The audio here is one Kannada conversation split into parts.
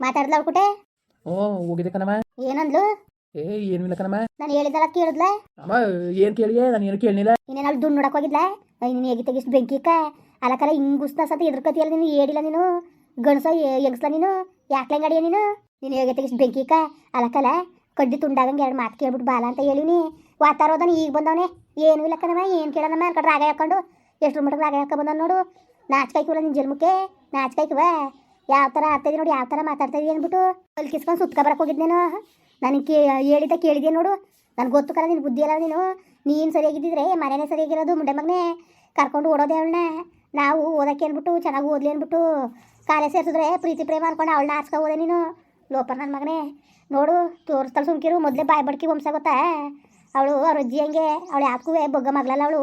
ಮಾತಾಡ್ಲ ಕುಟೆ? ಓ ಹೋಗಿದೆ ಕಣಮ್ಮ. ಏನಂದ್ಲು? ಏ ಏನು ಇಲ್ಲ ಕಣಮ್ಮ. ನಾನು ಹೇಳಿದಲ್ಲ ಕೇಳಿದ್ಲ? ಅಮ್ಮ ಏನು ಕೇಳಿಗೆ ನಾನು ಏನು ಕೇಳಲಿಲ್ಲ ಇನ್ನೇನು ಅವಳು ದುಡ್ಡು ನೋಡಕ್ ಹೋಗಿದ್ಲ? ನೀನು ಹೇಗೆ ತೆಗಿಸ್ ಬೆಂಕಿಕ್ಕ ಅಲಕಲ್ಲ ಹಿಂಗ್ ಗುಸ್ತ ಸತ ಎದ್ರಕತಿಯಲ್ಲ ನೀನು ಹೇಳಿಲ್ಲ ನೀನು? ಗಣಸ ಎಗ್ಸ್ಲ ನೀನು? ಯಾಕ್ಲಂಗ್ ಗಡಿಯ ನೀನು? ನೀನು ಹೇಗೆ ತೆಗಿಸ್ ಬೆಂಕಿಕ ಅಲಕಲ ಕಡ್ಡಿ ತುಂಡಾಗಂಗೆ ಎರಡು ಮಾತು ಕೇಳ್ಬಿಟ್ಟು ಬಾಲ ಅಂತ ಹೇಳಿನಿ ವಾತಾರೋದನ ಈಗ ಬಂದವನೆ. ಏನು ಇಲ್ಲ ಕನಮ ಏನು ಕೇಳೋಣಮ್ಮ ಅನ್ಕೊಂಡು ರಾಗ ಹಾಕೊಂಡು. ಎಷ್ಟು ಮಟ್ಟಿಗೆ ರಾಗ ಹಾಕೊ ಬಂದವ್ ನೋಡು. ನಾಚ್ಕಾಯ್ಕಿವಲ್ಲ ನಿನ್ನ ಜನ್ಮಕ್ಕೆ. ನಾಚ್ಕಾಯ್ಕುವ ಯಾವ ಥರ ಆಗ್ತದೆ ನೋಡಿ ಯಾವ ಥರ ಮಾತಾಡ್ತಾ ಇದೀಯ ಅಂದ್ಬಿಟ್ಟು ಅಲ್ಲಿ ಕಿಸ್ಕೊಂಡು ಸುತ್ಕ ಬರಕ್ಕೆ ಹೋಗಿದ್ನೇನು ನನಗೆ ಹೇಳಿದ್ದ ಕೇಳಿದೆ ನೋಡು. ನನಗೆ ಗೊತ್ತು ಕರ ನಿನ್ನ ಬುದ್ಧಿ ಅಲ್ಲ ನೀನು. ನೀನು ಸರಿಯಾಗಿದ್ದಿದ್ರೆ ಮನೆಯೇ ಸರಿಯಾಗಿರೋದು, ಮುಂಡೆ ಮಗನೇ ಕರ್ಕೊಂಡು ಓಡೋದೆ ಅವಳನ್ನ. ನಾವು ಓದಕ್ಕೆ ಅಂದ್ಬಿಟ್ಟು, ಚೆನ್ನಾಗಿ ಓದಲಿ ಅಂದ್ಬಿಟ್ಟು ಕಾಲೇಜ್ ಸೇರಿಸಿದ್ರೆ ಪ್ರೀತಿ ಪ್ರೇಮ ಅನ್ಕೊಂಡು ಅವಳನ್ನ ಆರ್ಸ್ಕೊ ಹೋದೆ ನೀನು. ಲೋಪರ್ ನನ್ನ ಮಗನೇ. ನೋಡು, ತೋರಿಸ್ತಾಳೆ ಸುಮ್ಕಿರು, ಮೊದಲೇ ಬಾಯ್ ಬಡ್ಕಿ ಗೊತ್ತಾ? ಅವಳು ಅವ್ರ ಅಜ್ಜಿ ಹಂಗೆ, ಅವಳು ಯಾಕೂ ಬೊಗ್ಗ ಮಗಳಲ್ಲ ಅವಳು.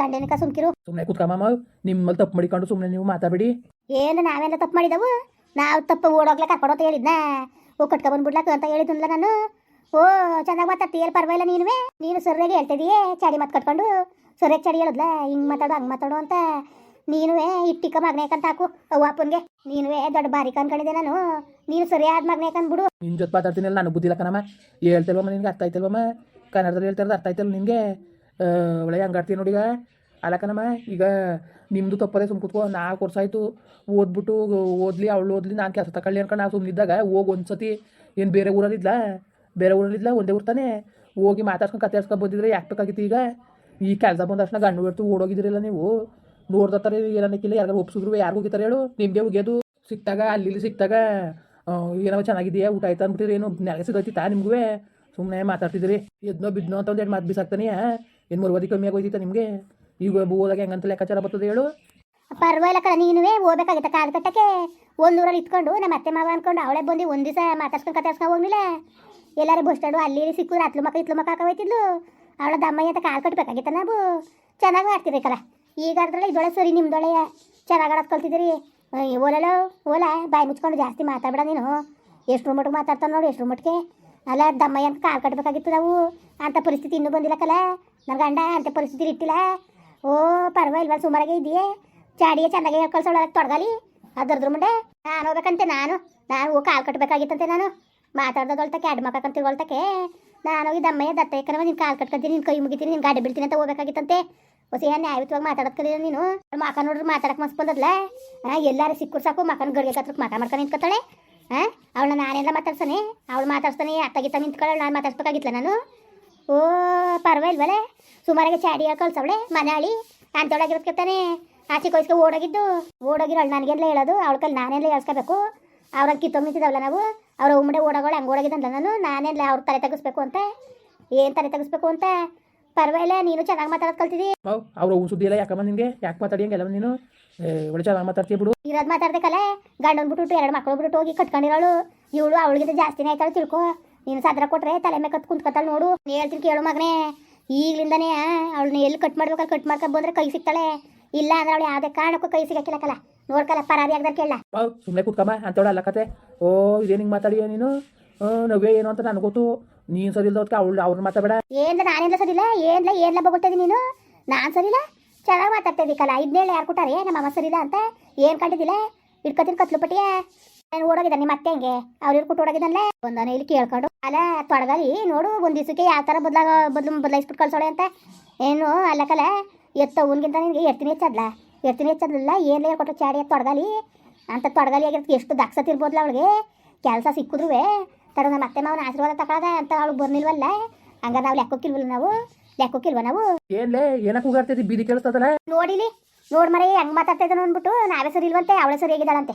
ಕಂಡೆನಿಕ ಸುಮ್ಕಿರು ಸುಮ್ಮನೆ ಕೂತ್ಕಮ್ಮ ನಿಮ್ಮಲ್ಲಿ ತಪ್ಪು ಮಾಡಿಕೊಂಡು ಸುಮ್ಮನೆ ನೀವು ಮಾತಾಡಬೇಡಿ. ಏನು ನಾವೆಲ್ಲ ತಪ್ಪು ಮಾಡಿದವು? ನಾವು ತಪ್ಪು ಓಡೋಗ್ಲ ಕರ್ಕೊಂಡು ಅಂತ ಹೇಳಿದ್ನ? ಓ ಕಟ್ಕ ಬಂದ್ಬಿಡ್ಲಕ್ಕ ಅಂತ ಹೇಳಿದ್ನಲ್ಲ ನಾನು. ಓ ಚೆನ್ನಾಗಿ ಮಾತಾಡ್ತೀಯಲ್ಲ ಪರವಾಗಿಲ್ಲ ನೀನುವೆ? ನೀನು ಸರಿಯಾಗಿ ಹೇಳ್ತಿದೀಯೇ? ಚಾಡಿ ಮಾತು ಕಟ್ಕೊಂಡು. ಸೊರ್ರೆಗೆ ಚಾಡಿ ಹೇಳದ್ಲ? ಹಿಂಗ್ ಮಾತಾಡು ಹಂಗ್ ಮಾತಾಡು ಅಂತ. ನೀನುವೆ ಇಟ್ಟಿಕ ಮಗ್ನೇಕಂತ ಹಾಕು. ಅವ್ವ ಅಪ್ಪನ್ಗೆ ನೀನುವೆ ದೊಡ್ಡ ಬಾರಿ ಅನ್ಕೊಂಡಿದ್ದೆ ನಾನು. ನೀನು ಸರಿಯಾದ ಮಗ್ನೇಕಂದ್ ಬಿಡು. ನಿನ್ ಜೊತೆ ಮಾತಾಡ್ತೀನಲ್ಲ ನನಗೆ ಬುದ್ಧಿಲ್ಲ ಕಣಮ್ಮ. ಹೇಳ್ತಿಲ್ವಮ್ಮ ನಿನ್ಗೆ ಅರ್ಥ ಆಯ್ತಲ್ವಮ್ಮ? ಕನ್ನಡದಲ್ಲಿ ಹೇಳ್ತಿರೋದು ಅರ್ಥ ಆಯ್ತಲ್ಲ ನಿನಗೆ? ಒಳ್ಳೆ ಹಂಗಾಡ್ತೀನಿ ನೋಡಿಗ ಅಲ್ಲ ಕಣಮ್ಮ ಈಗ ನಿಮ್ಮದು ತಪ್ಪದೆ ಸುಮ್ ಕೂತ್ಕೋ ನಾಲ್ಕು ವರ್ಷ ಆಯಿತು, ಓದ್ಬಿಟ್ಟು, ಓದ್ಲಿ, ಅವಳು ಓದ್ಲಿ, ನಾನು ಕೆಲಸ ತಗೊಳ್ಳಿ ಅನ್ಕೊಂಡು ನಾನು ಸುಮ್ಮನಿದ್ದಾಗ ಹೋಗಿ ಒಂದು ಸತಿ ಏನು ಬೇರೆ ಊರಲ್ಲಿದ್ಲ? ಬೇರೆ ಊರಲ್ಲಿದ್ಲ? ಒಂದೇ ಊರು ತಾನೇ? ಹೋಗಿ ಮಾತಾಡ್ಸ್ಕೊಂಡು, ಕತೆ ಬಂದಿದ್ರೆ ಯಾಕೆ ಬೇಕಾಗಿತ್ತು ಈಗ? ಈ ಕೆಲಸ ಬಂದ ತಕ್ಷಣ ಗಂಡು ಬಿಡ್ತು ಓಡೋಗಿದ್ರಲ್ಲ ನೀವು? ನೋಡ್ದತ್ತಾರೆ ಏನಕ್ಕಿಲ್ಲ ಯಾರು ಒಪ್ಸಿದ್ರು ಯಾರು ಹೋಗಿತಾರೆ ಹೇಳು? ನಿಮಗೆ ಹೋಗ್ಯೋದು? ಸಿಕ್ತಾಗ, ಅಲ್ಲಿ ಇಲ್ಲಿ ಸಿಕ್ತಾಗ ಏನೋ ಚೆನ್ನಾಗಿದೆಯಾ? ಊಟ ಆಯ್ತಾ ಅಂದ್ಬಿಟ್ಟಿರಿ ಏನು ನೆಲೆ ಸಿಗತ್ತಿತ್ತಾ ನಿಮಗೂ ಸುಮ್ಮನೆ ಮಾತಾಡ್ತಿದ್ರಿ. ಎದ್ನೋ ಬಿದ್ನೋ ಅಂತ ಒಂದೆರಡು ಮಾತು ಬಿಸಾಕ್ತಾನೆ ಏನು ಓದಿ ಕಮ್ಮಿ ಆಗೋಯ್ತಿತ್ತ ನಿಮಗೆ? ಈಗ ಓದಾಗ ಹೆಂಗಂತ ಲೆಕ್ಕಾಚಾರ ಬರ್ತದೆ ಹೇಳು. ಪರವಾಗಿಲ್ಲ ಕಣ ನೀನುವೇ ಓದಬೇಕಾಗಿತ್ತ ಕಾಲು ಕಟ್ಟಕ್ಕೆ ಒಂದೂರಲ್ಲಿ ಇಟ್ಕೊಂಡು, ನಮ್ಮ ಅತ್ತೆ ಮಾವ ಅನ್ಕೊಂಡು, ಅವಳೆ ಬಂದು ಒಂದು ದಿವಸ ಮಾತಾಡ್ಸ್ಕೊಂಡು ಕತಾಡ್ಸ್ಕೊಂಡು ಹೋಗ್ಲಿಲ್ಲ. ಎಲ್ಲರೂ ಬಸ್ ಸ್ಟ್ಯಾಂಡು ಅಲ್ಲಿ ಸಿಕ್ಕಿದ್ರೆ, ಅತ್ಲು ಮಕ್ಕ, ಇತ್ಲು ಮಕ್ಕ ಹಾಕೋಯ್ತಿದ್ಲು ಅವಳ ದಮ್ಮಯ್ಯ ಅಂತ ಕಾಲು ಕಟ್ಟಬೇಕಾಗಿತ್ತ ನಾವು ಚೆನ್ನಾಗಿ ಆಡ್ತಿರ್ಬೇಕಲ್ಲ ಈಗ ಅದ್ರಲ್ಲ ಇದೊಳೆ ಸರಿ ನಿಮ್ದೊಳೆ ಚೆನ್ನಾಗಿ ಆಡೋದು ಕಲ್ತಿದ್ದೀರಿ ಓಲಲ್ಲ ಓಲ, ಬಾಯಿ ಮುಚ್ಕೊಂಡು ಜಾಸ್ತಿ ಮಾತಾಡ್ಬೇಡ ನೀನು. ಎಷ್ಟು ಮಟ್ಟಿಗೆ ಮಾತಾಡ್ತಾನೆ ನೋಡಿ ಎಷ್ಟು ಮಟ್ಟಿಗೆ. ಅಲ್ಲ ಅಂತ ಕಾಲ್ ಕಟ್ಟಬೇಕಾಗಿತ್ತು ನಾವು. ಅಂಥ ಪರಿಸ್ಥಿತಿ ಇನ್ನೂ ಬಂದಿಲ್ಲ ಕಲ. ನನ್ನ ಗಂಡ ಅಂಥ ಪರಿಸ್ಥಿತಿ ಇಟ್ಟಿಲ್ಲ. ಓ, ಪರವಾಗಿಲ್ವ, ಸುಮಾರಾಗೆ ಇದೆಯೇ ಚಾಡಿಗೆ ಚೆನ್ನಾಗಿ ಕಳ್ಸೋಳಕ್ಕೆ ತೊಡಗಲಿ. ಅದರದ್ರ ಮುಂದೆ. ನಾನು ಹೋಗ್ಬೇಕಂತೆ ನಾನು. ನಾನು ಹೋಗಿ ಕಾಲು ಕಟ್ಟಬೇಕಾಗಿತ್ತಂತೆ ನಾನು. ಮಾತಾಡ್ದೊಳ್ತಕ್ಕೆ ಅಡ್ ಮಕ್ಕಂತ ತಿಳ್ಕೊಳ್ತಕ್ಕೆ ನಾನು ಹೋಗಿ ದಮ್ಮಯ್ಯ ದತ್ತಯ್ಯಕನವ ನಿನ್ನ ಕಾಲು ಕಟ್ಕೊತೀನಿ ನಿನ್ನ ಕೈ ಮುಗಿತೀನಿ ನಿನ್ನ ಗಾಡಿ ಬಿಡ್ತೀನಿ ಅಂತ ಹೋಗ್ಬೇಕಾಗಿತ್ತಂತೆ. ಹೊಸ ನ್ಯಾಯಯುತವಾಗಿ ಮಾತಾಡೋದ್ ಕಲಿಯ ನೀನು ಮಕ ನೋಡ್ರಿ ಮಾತಾಡಕ್ಕೆ ಮನ್ಸ್ ಬಂದದ್ಲ? ಎಲ್ಲಾರು ಸಿಕ್ಕರು ಸಾಕು ಮಕನ ಗಡಿಗೆ ಕತ್ರಕ್ಕೆ ಮಕ ಮಾಡ್ಕೊಂಡು ನಿಂತ್ಕೊತಾಳೆ. ಹಾಂ? ಅವಳು ನಾನೆಲ್ಲ ಮಾತಾಡ್ತಾನೆ ಅವಳು ಮಾತಾಡ್ಸ್ತಾನೆ ಅತ್ತಾಗಿತ್ತ ನಿಂತ್ಕೊಳ್ಳೋಳು ನಾನು ಮಾತಾಡ್ಸ್ಬೇಕಾಗಿತ್ತಲ್ಲ ನಾನು? ಓ ಪರವಾಗಿಲ್ವಲೆ? ಸುಮಾರಾಗಿ ಚಾಡಿ ಕಳ್ಸವಳೆ ಮನಾಳಿ. ಅಂತೊಳಗಿರ್ತಾನೆ ಆಚೆ ಕೊಯ್ಸ್ಕೊ ಓಡೋಗಿದ್ದು ಓಡೋಗಿರೋಳು ನನಗೆಲ್ಲ ಹೇಳೋದು ಅವಳ ಕಲ್ಲಿ ನಾನೆಲ್ಲ ಹೇಳ್ಸ್ಕೋಬೇಕು. ಅವ್ರ ಕಿತ್ತೋಗಿ ನಿಂತಿದ್ದಾವಲ್ಲ ನಾವು ಅವ್ರ ಉಮ್ಮಡೆ ಓಡೋಗಳು ಹಂಗೆ ಓಡೋಗಿದ್ದಲ್ಲ ನಾನು ನಾನೆಲ್ಲ ಅವ್ರ ತಲೆ ತೆಗಿಸ್ಬೇಕು ಅಂತ. ಏನು ತಲೆ ತೆಗಿಸ್ಬೇಕು ಅಂತ? ಪರವಾಗಿಲ್ಲ ನೀನು ಚೆನ್ನಾಗಿ ಮಾತಾಡೋದು ಕಲ್ತಿದ್ದಿ ಅವ್ರ ಸುದ್ದಿ ಎಲ್ಲ ಯಾಕಮ್ಮ ನಿನಗೆ? ಯಾಕೆ ಮಾತಾಡಿಯಂಗೆಲ್ಲ ನೀನು? ಏ, ಒಳ್ಳೆ ಚೆನ್ನಾಗಿ ಮಾತಾಡ್ತೀಯ ಬಿಡು. ಇರೋದು ಮಾತಾಡ್ಬೇಕಲ್ಲ ಗಂಡನ್ ಬಿಟ್ಬಿಟ್ಟು ಎರಡು ಮಕ್ಕಳು ಬಿಟ್ಟು ಹೋಗಿ ಕಟ್ಕೊಂಡಿರೋಳು. ಇವಳು ಅವಳಿಗಿಂತ ಜಾಸ್ತಿನೇ ಆಯ್ತಾಳು ತಿಳ್ಕೊ. ನೀನು ಸದ್ರ ಕೊಟ್ರೆ ತಲೆ ಮೇಲೆ ಕತ್ ಕುಂತ್ಕೊತಾಳೆ ನೋಡು. ನೀ ಹೇಳ್ತೀನಿ ಕೇಳು ಮಗನೇ. ಈಗ್ಲಿಂದನೇ ಅವಳನ್ನ ಎಲ್ಲಿ ಕಟ್ ಮಾಡ್ಬೇಕಲ್ಲ ಕಟ್ ಮಾಡ್ಕೊಂಡು ಬಂದ್ರೆ ಕೈ ಸಿಗ್ತಾಳೆ. ಇಲ್ಲ ಅಂದ್ರೆ ಅವಳು ಯಾವುದೇ ಕಾರಣಕ್ಕೂ ಕೈ ಸಿಗಕ್ಕಿಲ್ಲಕಲ್ಲ ನೋಡ್ಕಲ್ಲ ಪರಾರಿ ಆಗ್ದಾರ ಕೇಳ ಸುಮ್ಮನೆ ಕೂತ್ಕಮ್ಮ ಅಂತೇಳಿ ಅಲ್ಲ ಕತೆ. ಓ ಇದೇನು ಹಿಂಗೆ ಮಾತಾಡಿಯ ನೀನು? ನವ್ಯ ಏನು ಅಂತ ನನಗೆ ಗೊತ್ತು. ನೀನು ಸರಿ ಇಲ್ಲ ಅವಳು ಅವ್ರನ್ನ ಮಾತಾಡ ಏನ್ಲ ಸರಿ ಸರಿಲ್ಲ ಏನ್ಲ ಏನ್ಲ ಬಗೊಳ್ತಾ ನೀನು? ನಾನು ಸರಿಲ್ಲ ಚೆನ್ನಾಗಿ ಮಾತಾಡ್ತಾ ಕಲ. ಇದನ್ನೇಳಿ ಯಾರು ಕೊಟ್ಟಾರೆ? ನಮ್ಮ ಅಮ್ಮ ಅಂತ? ಏನು ಕಂಡಿದ್ದಿಲ್ಲ ಇಟ್ಕೊತೀನಿ ಕತ್ಲು ಪಟ್ಟಿಯ ನಾನು ಓಡೋಗಿದ್ದ ನಿಮ್ಮ ಅತ್ತೆ ಹಂಗೆ ಅವ್ರು ಇವ್ರು ಕೊಟ್ಟು ಓಡೋಗಿದ್ದಲ್ಲ ಒಂದನ ಇಲ್ಲಿ ಕೇಳ್ಕೊಂಡು ಅಲ್ಲ, ತೊಡಗಲಿ. ನೋಡು, ಒಂದು ದಿವಸಕ್ಕೆ ಯಾವ ಥರ ಬದಲಾಗ, ಬದಲು ಬದಲಾಯಿಸ್ಬಿಟ್ಟು ಕಳ್ಸೋಳೆ ಅಂತ. ಏನು ಅಲ್ಲಕಲ್ಲ ಎತ್ತ ಊನ್ಗಿಂತ ನಿನಗೆ ಎತ್ತಿನ ಹೆಚ್ಚದ್ಲ ಎತ್ತಿನ ಹೆಚ್ಚದ್ಲಲ್ಲ ಏನು ಹೇಳ್ಕೊಟ್ರು ಚಾಡಿ ತೊಡಗಲಿ? ಅಂತ ತೊಡಗಲಿ ಆಗಿರ್ತ ಎಷ್ಟು ದಕ್ಷತೆ ಇರ್ಬೋದಲ್ಲ ಅವಳಿಗೆ? ಕೆಲಸ ಸಿಕ್ಕಿದ್ರು ತಡ ನಮ್ಮ ಅತ್ತೆ ಮಾವನ ಆಶೀರ್ವಾದ ತಗೊಳದ ಅಂತ ಅವಳು ಬರ್ನಿಲ್ವಲ್ಲ? ಹಂಗಾರೆ ನಾವು ಯಾಕೋಕಿಲ್ವಲ್ಲ ನಾವು? ಲೆಕ್ಕೋಕಿಲ್ವ ನಾವು? ಏನ್ಲೇ ಏನಕ್ಕೆ ಹೋಗಾಡ್ತಿದ್ದಿ? ಬೀದಿ ಕೇಳಿಸ್ತದಲ್ಲ? ನೋಡಿಲಿ ನೋಡ್ ಮರೆ ಹೆಂಗ್ ಮಾತಾಡ್ತಾ ಇದ್ದಾನ ಅಂದ್ಬಿಟ್ಟು ನಾವೇ ಸರಿ ಇಲ್ವಂತೆ ಅವಳೇ ಸರಿಯಾಗಿದ್ದಾಳಂತೆ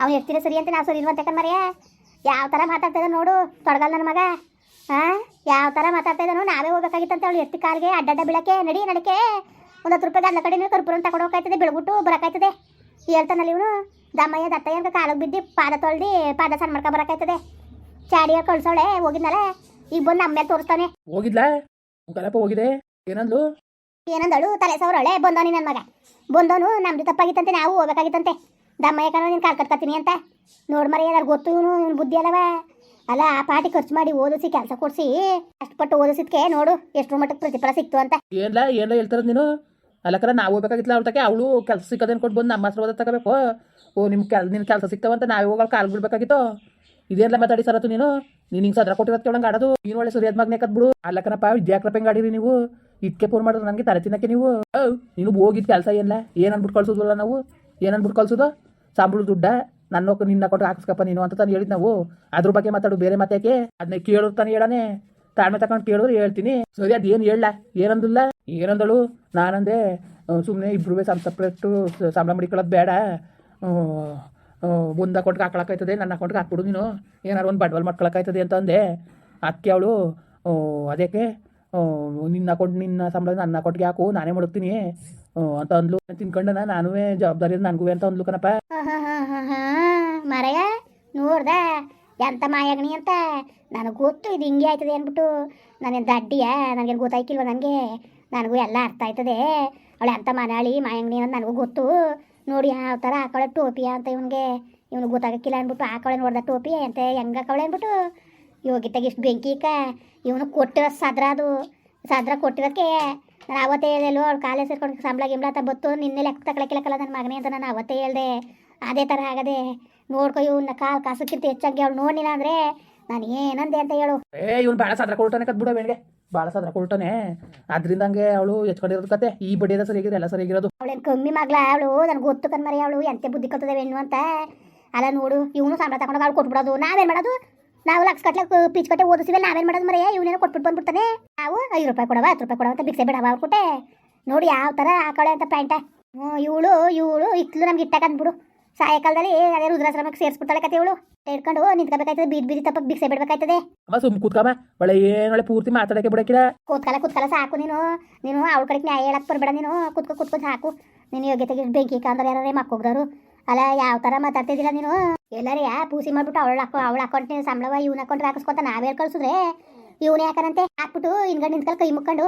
ಅವ್ನು ಎತ್ತಿರ ಸರಿ ಅಂತ ನಾವು ಸರಿ ಇಲ್ವಂತೆ ಕಣ್ಮರೆಯ ಯಾವ ತರ ಮಾತಾಡ್ತಾ ಇದ್ದಾನೆ ನೋಡು ತೊಡಗಲ್ಲ ನನ್ನ ಮಗ. ಹಾಂ ಯಾವ ತರ ಮಾತಾಡ್ತಾ ಇದ್ದಾನು ನಾವೇ ಹೋಗ್ಬೇಕಾಗಿತ್ತಂತೆ ಅವಳು ಎತ್ತಿ ಕಾಲ್ಗೆ ಅಡ್ಡಡ್ಡ ಬೀಳಕ್ಕೆ ನಡಿ ನಡಕೆ ಒಂದು ಹತ್ತು ರೂಪಾಯಿ ಗಂಡ ಕಡೆ ಕರ್ಪೂರ ಅಂತ ತಗೊಂಡು ಬಿಳ್ಬಿಟ್ಟು ಬೆಳಗ್ಬಿಟ್ಟು ಬರಕಾಯ್ತದೆ ಹೇಳ್ತಾನಲ್ಲ ಇವನು ದಮ್ಮಯ್ಯ ದತ್ತಯ್ಯ ಅಂತ ಕಾಲಿಗೆ ಬಿದ್ದು ಪಾದ ತೊಳ್ದು ಪಾದ ಸಣ್ಣ ಮಾಡ್ಕೊ ಬರಕಾಯ್ತದೆ ಚಾಡಿಯ ಕಳ್ಸೋಳೆ ಹೋಗಿದ್ನಲ್ಲ ಈಗ ಬಂದು ನಮ್ಮ ಮೇಲೆ ತೋರಿಸ್ತಾನೆ. ಹೋಗಿದ್ಲಾ? ಕಲಪ ಹೋಗಿದೆ? ಏನಂದ್ಲು? ಏನಂದಳು? ತಲೆ ಸೌರಳೆ ಬಂದವನಿ ನನ್ನ ಮಗ. ಬಂದವನು ನಮ್ದು ತಪ್ಪಾಗಿತ್ತಂತೆ ನಾವು ಹೋಗ್ಬೇಕಾಗಿತ್ತಂತೆ. ದಮ್ಮ ಯಾಕಂದ್ರೆ ನೀನು ಕಾಲ್ ಕಟ್ಕೊತೀನಿ ಅಂತ. ನೋಡ್ ಮರಿ ಅದ್ರ ಗೊತ್ತು ಇವನು? ಬುದ್ಧಿ ಅಲ್ಲವ? ಅಲ್ಲ ಆ ಪಾಟಿ ಖರ್ಚು ಮಾಡಿ ಓದಿಸಿ ಕೆಲಸ ಕೊಡಿಸಿ. ಅಷ್ಟಪಟ್ಟು ಓದಿಸಿದ್ಕೆ ನೋಡು ಎಷ್ಟು ಮಟ್ಟಕ್ಕೆ ಪ್ರತಿಫಲ ಸಿಕ್ತು ಅಂತ. ಏನ್ಲ ಏನ್ಲ ಹೇಳ್ತಾರ ನೀನು? ಅಲ್ಲಕರ ನಾವು ಹೋಗ್ಬೇಕಾಗಿತ್ತಲ್ಲ ಅವ್ರ ತಕ್ಕೆ ಅವಳು ಕೆಲಸ ಸಿಕ್ಕದೆ ಕೊಟ್ಟು ಬಂದು ನಮ್ಮ ಹತ್ರ ಓದೋದ್ ತಗೋಬೇಕು? ಓ ನಿಮ್ಮ ಕೆಲ್ ನಿನ್ನ ಕೆಲಸ ಸಿಗ್ತಾವಂತ ನಾವೇ ಹೋಗಲ್ ಕಾಲ್ ಬಿಡ್ಬೇಕಾಗಿತ್ತು ಇದೆಲ್ಲ ಮಾತಾಡಿ ಸರ್ ನೀನು? ನೀನು ಹಿಂಗೆ ಸದ್ರ ಕೊಟ್ಟಿರೋದು ಕೇಳಂಗೆ ಆಡೋದು? ನೀನು ಒಳ್ಳೆ ಸರಿಯಾದ ಮಗನೇ ಬಿಡು ಆ ವಿದ್ಯಾಕ್ರಪ್ಪ ಹೆಂಗೆ ಆಡಿರಿ ನೀವು? ಇದಕ್ಕೆ ಫೋನ್ ಮಾಡಿದ್ರು ನನಗೆ ತಲೆ ತಿನ್ನಕ್ಕೆ ನೀವು. ನೀನು ಹೋಗಿದ್ ಕೆಲಸ ಏನಿಲ್ಲ ಏನು ಅನ್ಬಿಟ್ಟು ಕಳ್ಸೋದಲ್ಲ ನಾವು? ಏನು ಅನ್ಬಿಟ್ಟು ಕಳ್ಸೋದು? ಸಂಬಳ ದುಡ್ಡ? ನನ್ನ ನಿನ್ನ ಕೊಟ್ಟು ಹಾಕಿಸ್ಕಪ್ಪ ನೀನು ಅಂತ ತಾನು ಹೇಳಿದ್ ನಾವು. ಅದ್ರ ಬಗ್ಗೆ ಮಾತಾಡು, ಬೇರೆ ಮಾತಾಕೆ ಅದನ್ನ ಕೇಳೋದು ತಾನು ಹೇಳಾನೆ. ತಾಳ್ಮೆ ತಗೊಂಡು ಕೇಳಿದ್ರು ಹೇಳ್ತೀನಿ. ಸರಿ ಅದೇನು ಹೇಳ ಏನಂದಿಲ್ಲ? ಏನಂದಳು? ನಾನಂದೆ ಸುಮ್ಮನೆ ಇಬ್ರು ಸಮ್ ಸಪ್ರೇಟು ಸಂಬಳ ಮಡಿಕೊಳ್ಳೋದು ಬೇಡ. ಒಂದು ಅಕೌಂಟ್ಗೆ ಆಯ್ತದೆ ನನ್ನ ಅಕೌಂಟ್ಗೆ ಹಾಕ್ಬಿಡು ನೀನು. ಏನಾರು ಒಂದು ಬಂಡವಾಳ ಮಾಡ್ಕೊಳಕಾಯ್ತದೆ ಅಂತ ಅಂದೆ ಅದಕ್ಕೆ ಅವಳು ಅದಕ್ಕೆ ನಿನ್ನ ಅಕೌಂಟ್ ನಿನ್ನ ಸಂಬಳ ನನ್ನ ಅಕೌಂಟ್ಗೆ ಹಾಕು, ನಾನೇ ಮಾಡ್ತೀನಿ ಅಂತ ಅಂದ್ಲು. ತಿನ್ಕೊಂಡನ ನಾನು ಜವಾಬ್ದಾರಿ ನನಗೂ ಅಂತ ಅಂದ್ಲು ಕಣಪ್ಪ. ಮರಯ, ನೋಡ್ದ? ಎಂತ ಮಾಯಾಗಣಿ ಅಂತ? ನನಗೆ ಗೊತ್ತು, ಇದು ಹಿಂಗೆ ಆಯ್ತದೆ ಅಂದ್ಬಿಟ್ಟು. ನಾನೇನು ದಡ್ಡಿಯ? ನನಗೇನು ಗೊತ್ತಾಯ್ಕಿಲ್ವ ನನಗೆ ನನಗೂ ಎಲ್ಲ ಅರ್ಥ ಆಯ್ತದೆ. ಅವಳು ಎಂತ ಮನಾಳಿ ಮಾಯಂಗಣಿ ಅಂತ ನನಗೂ ಗೊತ್ತು. ನೋಡಿ ಯಾವ ಥರ ಹಾಕೊಳ್ಳೋ ಟೋಪಿ ಅಂತ ಇವನಿಗೆ ಇವನಿಗೆ ಗೊತ್ತಾಗಕ್ಕಿಲ್ಲ ಅಂದ್ಬಿಟ್ಟು ಹಾಕೊಳ್ಳೆ ನೋಡ್ದ ಟೋಪಿ ಅಂತ, ಹೆಂಗೆ ಹಾಕೊಳ್ಳೆ ಅಂದ್ಬಿಟ್ಟು ಯೋಗಿತಾಗ ಇಷ್ಟು ಬೆಂಕಿ ಕ ಇವನು ಕೊಟ್ಟಿರೋ ಸದ್ರ ಅದು, ಸದ್ರ ಕೊಟ್ಟಿರೋಕ್ಕೆ ನಾನು ಅವತ್ತೇ ಹೇಳಲು ಅವ್ಳು ಕಾಲೇ ಸೇರ್ಕೊಂಡು ಸಂಬಳ ಗಿಂಬಳ ತ ಬತ್ತು, ನಿನ್ನೆ ಲೆಕ್ಕ ತಗೊಳಕ್ಕಿಲ್ಲಕ್ಕಲ್ಲ ನನ್ನ ಮಗನೇ ಅಂತ ನಾನು ಅವತ್ತೇ ಹೇಳ್ದೆ, ಅದೇ ಥರ ಆಗದೆ, ನೋಡ್ಕೊ ಇವನ್ನ ಕಾಲು ಕಾಸಕ್ಕಿಂತ ಹೆಚ್ಚಾಗಿ ಅವಳು ನೋಡಿಲ್ಲ ಅಂದರೆ ನಾನು ಏನಂದೆ ಅಂತ ಹೇಳು. ಏ, ಇವ್ನು ಭಾಳ ಸದ್ರ ಕೊಡ್ತಾನೆ ಬಿಡ ಭಾಳ ಸದ್ರ ಕೊಲ್ಟನೆ ಅದರಿಂದ ಹಂಗೆ ಅವಳು ಹೆಚ್ಕೊಂಡಿರೋದು ಕತೆ. ಈ ಬಡ್ಡಿಯದ ಸರಿಯಾಗಿರೋ ಎಲ್ಲ ಸರಿಯಾಗಿರೋದು. ಅವಳೇನು ಕಮ್ಮಿ ಮಗ್ಲ ಅವಳು ನನಗೆ ಗೊತ್ತು ಕಣ್ಮರಿ ಅವಳು, ಎಂತೆ ಬುದ್ಧಿ ಕತ್ತದೆ ಹೆಣ್ಣು ಅಂತ. ಅಲ್ಲ ನೋಡು, ಇವನು ಸಂಬಳ ತಗೊಂಡಾಗ ಅವಳು ಕೊಟ್ಬಿಡೋದು. ನಾವೇನು ಮಾಡೋದು? ನಾವು ಲಕ್ಷ ಕಟ್ಲೆ ಪಿಚ್ ಕಟ್ಟೆ ಓದಿಸಿವೆ ನಾವೇನು ಮಾಡೋದು ಮರೆಯ? ಇವನೇನೋ ಕೊಟ್ಬಿಟ್ಟು ಬಂದ್ಬಿಡ್ತಾನೆ. ನಾವು ಐದು ರೂಪಾಯಿ ಕೊಡವ, ಹತ್ತು ರೂಪಾಯಿ ಕೊಡವ ಅಂತ ಬಿಕ್ಸೆ ಬಿಡವ ಅವ್ರು ಕೊಟ್ಟೆ. ನೋಡಿ ಯಾವ ಥರ ಹಾಕೊಳ್ಳೆ ಅಂತ ಪ್ಯಾಂಟ. ಹ್ಞೂ ಇವಳು ಇವಳು ಇಟ್ಲು ನಮ್ಗೆ ಇಟ್ಟಾಕಂದ್ಬಿಡು ಸಾಯಂಕಾಲದಲ್ಲಿ ಅದೇ ರುದ್ರಾಶ್ರಮಕ್ಕೆ ಸೇರಿಸ್ಬಿಡ್ತಾಳೆ ಕತೆ ಇವಳು. ಇಟ್ಕೊಂಡು ನಿಂತ್ಕೋಬೇಕಾಯ್ತದೆ ಬೀದ್ ಬೀದಿ ತಪ್ಪ ಬಿಕ್ಸೆ ಬಿಡ್ಬೇಕಾಯ್ತದೆ ಅಮ್ಮ ಸುಮ್ ಕೂತ್ಕಮ್ಮ. ಒಳ್ಳೆ ಏನಳೆ ಪೂರ್ತಿ ಮಾತಾಡಕ್ಕೆ ಬಿಡಕ್ಕಿಲ್ಲ. ಕೂತ್ಕಲ ಕೂತ್ಕಲ ಸಾಕು ನೀನು. ನೀನು ಅವಳ ಕಡೆಗೆ ನ್ಯಾಯ ಹೇಳಕ್ ಬರ್ಬೇಡ ನೀನು. ಕೂತ್ಕೊ ಕೂತ್ಕೊ ಸಾಕು. ನೀನು ಯೋಗ್ಯತೆಗೆ ಬೆಂಕಿ ಕಾಂದ್ರೆ ಯಾರೇ ಮಕ್ಕೋಗ್ರು ಅಲ್ಲ ಯಾವ ಥರ ಮಾತಾಡ್ತಿದ್ದಿಲ್ಲ ನೀನು? ಎಲ್ಲಾರೇ ಯಾ ಪೂಸಿ ಮಾಡ್ಬಿಟ್ಟು ಅವಳ ಹಾಕೋ ಅವಳ ಅಕೌಂಟ್ ಸಂಬಳವ ಇವ್ನ ಅಕೌಂಟ್ ಹಾಕಿಸ್ಕೊಂತ ನಾವೇ ಕಳ್ಸಿದ್ರೆ? ಇವನೇ ಯಾಕಂತೆ ಹಾಕ್ಬಿಟ್ಟು ಹಿಂಗಡೆ ನಿಂತ್ಕಲ್ ಕೈ ಮುಕ್ಕೊಂಡು.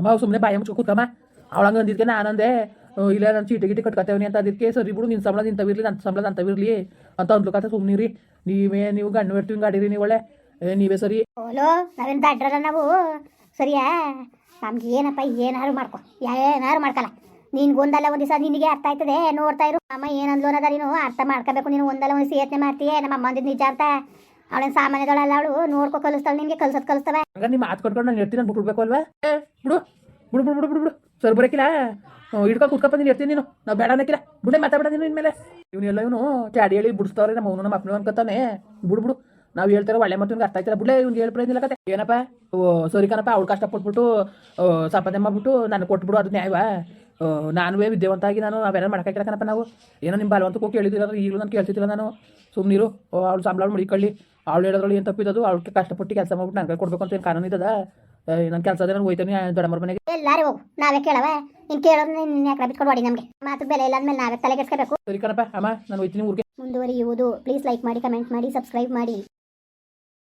ಅಮ್ಮ ಸುಮ್ಮನೆ ಬಾಯ ಮುಚ್ಚು ಕೂತ್ಕಮ್ಮ. ಅವಳಂಗ ಅಂದಿದ್ಕೆ ನಾನಂದೆ. ಇಲ್ಲ ನಾನು ಚೀಟಿ ಗಿಟಿ ಕಟ್ಕೊತೇವನಿ ಅಂತ ಅದಕ್ಕೆ ಸರಿ ಬಿಡು ನಿನ್ನ ಸಂಬಳ ನಿಂತವಿರಲಿ ನನ್ನ ಸಂಬಳ ನಂತವಿರಲಿ ಅಂತ ಅಂದ್ಲು. ಕತೆ ಸುಮ್ಮನಿರಿ ನೀವೇ ನೀವು ಗಂಡು ಬಿಡ್ತೀವಿ ಗಾಡಿರಿ ನೀವು ಒಳ್ಳೆ. ಏ, ನೀವೇ ಸರಿ. ಓಲೋ ನಾವೇನು ದಡ್ರಲ್ಲ ನಾವು? ಸರಿಯಾ? ನಮ್ಗೆ ಏನಪ್ಪ ಏನಾರು ಮಾಡ್ಕೊ. ಏನಾರು ಮಾಡ್ಕಲ್ಲ. ನಿನ್ಗೊಂದಲ್ಲ ಒಂದು ದಿವಸ ನಿನಗೆ ಅರ್ಥ ಆಯ್ತದೆ ನೋಡ್ತಾ ಇರು. ಅಮ್ಮ ಏನಂದ್ಲು ಅನ್ನೋದ ನೀನು? ಅರ್ಥ ಮಾಡ್ಕೋಬೇಕು ನೀನು ಒಂದಲ್ಲ ಒಂದು ಯೋಚನೆ ಮಾಡ್ತೀಯ? ನಮ್ಮ ಅಮ್ಮ ಅಂದಿದ್ದು ನಿಜ ಅಂತ. ಅವಳೇನು ಸಾಮಾನ್ಯದೊಳಲ್ಲ ಅವಳು? ನೋಡ್ಕೊ ಕಲಿಸ್ತಾಳೆ ನಿನಗೆ ಕಲ್ಸೋದು ಕಲಿಸ್ತವೆ ಹಂಗ ನಿಮ್ಮ ಮಾತು ಕೊಟ್ಕೊಂಡು ನಾನು ಇರ್ತೀನಿ ನಾನು ಬಿಟ್ಬಿಡ್ಬೇಕು ಅಲ್ವಾ ಬಿಡು ಬಿಡು ಬಿಡು ಬಿಡು ಬಿಡು. ಸರ್ ಬರೋಕಿಲ್ಲ ಹಿಡ್ಕೊಂಡು ಕುತ್ಕೊಪ್ಪ ಬಂದಿನಿ, ಇರ್ತೀನಿ ನೀನು. ನಾವು ಬೇಡ ಅನ್ನಕ್ಕಿಲ್ಲ ಬಿಡೇ ಮಾತಾಡ ನೀನು ಇನ್ಮೇಲೆ. ಇವನೆಲ್ಲ ಇವನು ಚಾಡಿ ಹೇಳಿ ಬಿಡಿಸ್ತಾವ್ರೆ, ನಮ್ಮ ಅವನು ನಮ್ಮ ಅಪ್ಪನ ಅನ್ಕೋತಾನೆ. ಬಿಡ್ಬಿಡು ಬಿಡು. ನಾವು ಹೇಳ್ತಾರೆ ಒಳ್ಳೆ ಮತ್ತು ಅರ್ಥ ಆಯ್ತಿಲ್ಲ. ಬುಡೇ ಇವ್ನು ಹೇಳ್ಬಿಡಿಲ್ಲ ಕತೆ. ಏನಪ್ಪ? ಓ, ಸರಿ ಕಣಪ್ಪ, ಅವ್ಳು ಕಷ್ಟಪಟ್ಬಿಟ್ಟು ಸಂಪಾದನೆ ಮಾಡ್ಬಿಟ್ಟು, ನಾನು ಕೊಟ್ಬಿಡು, ಅದು ನ್ಯಾಯವಾ? ನಾನುವೇ ವಿದ್ಯಾವಂತ ಆಗಿ ನಾನು ಅವೆಲ್ಲ ಮಾಡೋಕ್ಕಾಗಿಲ್ಲ ಕಣಪ್ಪ ನಾವು? ಏನೋ ನಿಮ್ಮ ಬಲವಂತಕ್ಕೆ ಹೋಗಿ ಕೇಳಿದಿಲ್ಲ ಈಗಲೂ ನಾನು ಕೇಳ್ತಿದ್ದಿಲ್ಲ ನಾನು. ಸುಮ್ಮನಿರು ಅವಳು ಸಂಬಳ ಮುಡಿಕೊಳ್ಳಿ. ಅವಳು ಹೇಳೋದ್ರಲ್ಲಿ ಏನು ತಪ್ಪಿದ್ದು ಅವ್ಳಿಗೆ ಕಷ್ಟಪಟ್ಟು ಕೆಲಸ ಮಾಡ್ಬಿಟ್ಟು ನನಗೆ ಕೊಡ್ಬೇಕು ಅಂತ ಏನು ಕಾನೂನು ನನ್ನ ಕೆಲಸ ಅದೇ ನಾನು ದೊಡ್ಡ ಮರ ಮನೆಗೆ. ಎಲ್ಲಾರು ಹೋಗು ನಾವೇ ಕೇಳವ. ನೀನು ಕೇಳೋದು ನಿನ್ನ ಯಾಕೆ ಬಿಟ್ಕೊಂಡು ಹೊಡಿ ನಮಗೆ. ಮಾತು ಬೆಲೆ ಇಲ್ಲ ಅಂದಮೇಲೆ ನಾವೇ ತಲೆ ಕೆಡ್ಸ್ಕೋಬೇಕು. ಸರಿ ಕಣಪ್ಪ ಅಮ್ಮ ನಾನು ಹೋಯ್ತೀನಿ ಊರಿಗೆ. ಮುಂದುವರಿಯುವುದು. ಪ್ಲೀಸ್ ಲೈಕ್ ಮಾಡಿ ಕಮೆಂಟ್ ಮಾಡಿ ಸಬ್ಸ್ಕ್ರೈಬ್ ಮಾಡಿ.